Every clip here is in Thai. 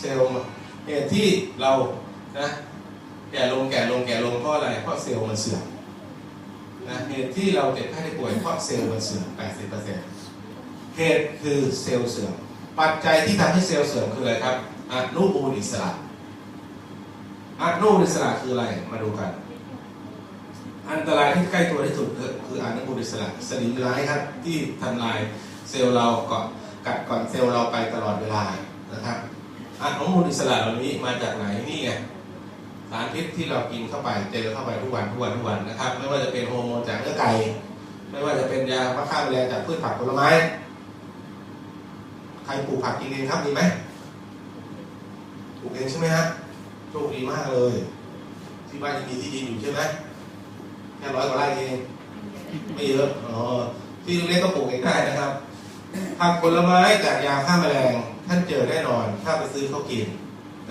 เซลล์เหตุที่เรานะแก่ลงแก่ลงแก่ลงเพราะอะไรเพราะเซลล์มันเสื่อมนะเหตุที่เราเจ็บไข้ได้ป่วยเพราะเซลล์มันเสื่อม 80%เหตุคือเซลล์เสื่อม ปัจจัยที่ทำให้เซลล์เสื่อมคืออะไรครับอนุมูลอิสระอนุมูลอิสระคืออะไรมาดูกัน อันตรายที่ใกล้ตัวที่สุดคืออนุมูลอิสระสนิมร้ายครับที่ทำลายเซลล์เราเกาะกัดก่อนเซลล์เราไปตลอดเวลานะครับ อนุมูลอิสระเหล่านี้มาจากไหนนี่ไงสารพิษที่เรากินเข้าไปเจอเข้าไปทุกวันทุกวันทุกวันนะครับ ไม่ว่าจะเป็นฮอร์โมนจากเนื้อไก่ไม่ว่าจะเป็นยาฆ่าแมลงจากพืชผักผลไม้ใครปลูกผักกินเองครับมีไหมปลูกเองใช่ไหมฮะโชคดีมากเลย ที่บ้านยังมีที่ดินอยู่ใช่ไหมแค่ร้อยกว่าไร่เองไม่เยอะอ๋อที่เล็กก็ปลูกเองได้นะครับผักผลไม้จากยาฆ่าแมลง ท่านเจอแน่นอนถ้าไปซื้อเขากิน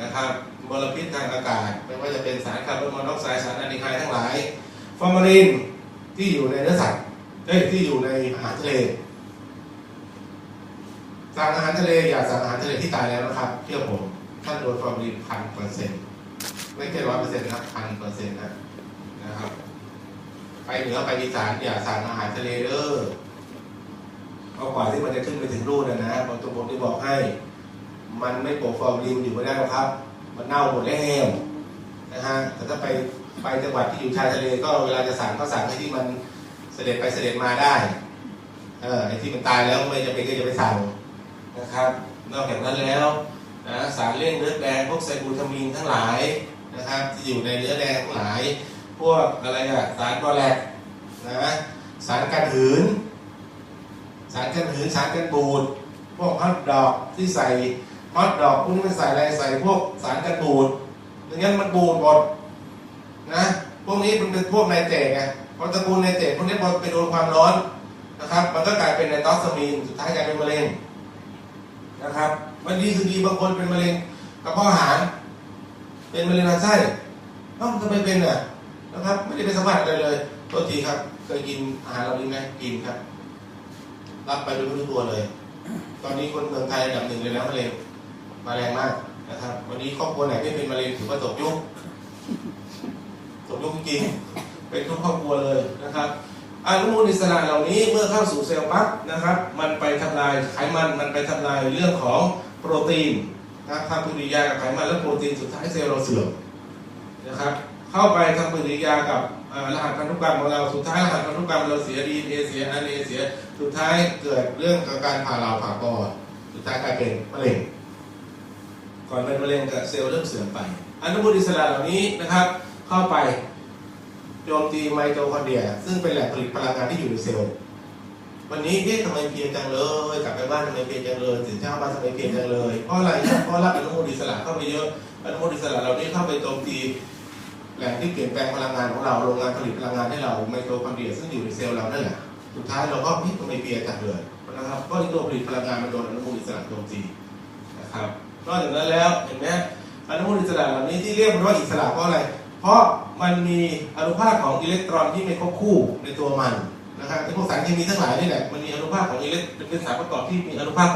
นะครับมลพิษทางอากาศไม่ว่าจะเป็นสารคาร์บอนมอนอกไซด์สารอะดรีไฮทั้งหลาย ฟอร์มาลินที่อยู่ในเนื้อสัตว์เอ้ยที่อยู่ในอาหารทะเลสั่งอาหารทะเลอย่าสั่งอาหารทะเลที่ตายแล้วนะครับเชื่อผมท่านโดนฟอร์มาลินพันเปอร์เซ็นต์ไม่ใช่ร้อยเปอร์เซ็นต์นะพันเปอร์เซ็นต์นะนะครับไปเหนือไปอีสานอย่าสั่งอาหารทะเลเด้อเพราะกว่าที่มันจะขึ้นไปถึงรูนนะนะบางตัวผมที่บอกให้ มันไม่โปรฟอร์มลินอยู่ไม่ได้หรอกครับ มันเน่าหมดแล้วนะฮะแต่ถ้าไปไปจังหวัดที่อยู่ชายทะเลก็เวลาจะสั่งก็สั่งให้ที่มันเสด็จไปเสด็จมาได้เออไอ้ที่มันตายแล้วไม่จำเป็นก็จะไปสั่งนะครับ นอกจากนั้นแล้วนะสารเลี่ยงเนื้อแดงพวกไซบูทามีนทั้งหลายนะครับที่อยู่ในเนื้อแดงทั้งหลาย พวกอะไรอะสารกอแลกนะสารกันหืน สารกันหืนสารกันบูดพวกฮอตดอกที่ใส่ ฮอตดอกพวกนี้มันใส่อะไรใส่พวกสารกันบูดดังนั้นมันบูดหมดนะ พวกนี้มันเป็นพวกไนเตรตไงพอตระกูลไนเตรตพวกนี้พอไปโดนความร้อนนะครับ มันก็กลายเป็นไนตรอสมีนสุดท้ายกลายเป็นมะเร็งนะครับวันดีคือดีบางคนเป็นมะเร็งกระเพาะอาหาร เป็นมะเร็งลำไส้เอ้าทำไมเป็นอะนะครับ ไม่ได้เป็นสัมผัสอะไรเลยโทษทีครับ เคยกินอาหารเราดีไหมกินครับ รับไปโดยไม่รู้ตัวเลย ตอนนี้คนเมืองไทยอันดับหนึ่งเลยนะมะเร็ง มาแรงมากนะครับ วันนี้ครอบครัวไหนไม่เป็นมะเร็งถือว่าตกยุคตกยุคจริงเป็นทุกครอบครัวเลยนะครับอนุมูลอิสระเหล่านี้เมื่อเข้าสู่เซลล์ปั๊บนะครับ มันไปทำลายไขมันมันไปทำลายเรื่องของโปรตีนนะครับทำปฏิกิริยากับไขมันและโปรตีนสุดท้ายเซลล์เราเสื่อมนะครับ เข้าไปทำปฏิกิริยากับอ่ารหัสพันธุกรรมของเราสุดท้ายรหัสพันธุกรรมเราเสียดีเอเสียอาร์เอเสียสุดท้ายเกิดเรื่องของการผ่าเหลาผ่าปอดสุดท้ายกลายเป็นมะเร็ง ก่อนเป็นมะเร็งกับเซลล์เริ่มเสื่อมไป อนุมูลอิสระเหล่านี้นะครับ เข้าไปโจมตีไมโตคอนเดรีย ซึ่งเป็นแหล่งผลิตพลังงานที่อยู่ในเซลล์วันนี้เอ๊ะทำไมเพลียจังเลยกลับไปบ้านทำไมเพลียจังเลยตื่นเช้ามาทำไมเพลียจังเลยเพราะอะไรครับเพราะรับอนุมูลอิสระเข้าไปเยอะอนุมูลอิสระเหล่านี้เข้าไปโจมตีแหล่งที่เปลี่ยนแปลงพลังงานของเราโรงงานผลิตพลังงานให้เราไมโตคอนเดรียซึ่งอยู่ในเซลล์เรานั่นแหละสุดท้ายเราก็พี่ทำไมเพลียจังเลยนะครับก็ที่ตัวผลิตพลังงานมันโดนอนุมูลอิสระโจมตีนะครับ นอกจากนั้นแล้วเห็นไหมอนุมูลอิสระเหล่านี้ที่เรียกมันว่าอิสระเพราะอะไร เพราะมันมีอนุภาคของอิเล็กตรอนที่ไม่ครบคู่ในตัวมันนะครับไอ้พวกสารเคมีทั้งหลายนี่แหละมันมีอนุภาคของอิเล็กเป็นสารประกอบที่มีอนุภาค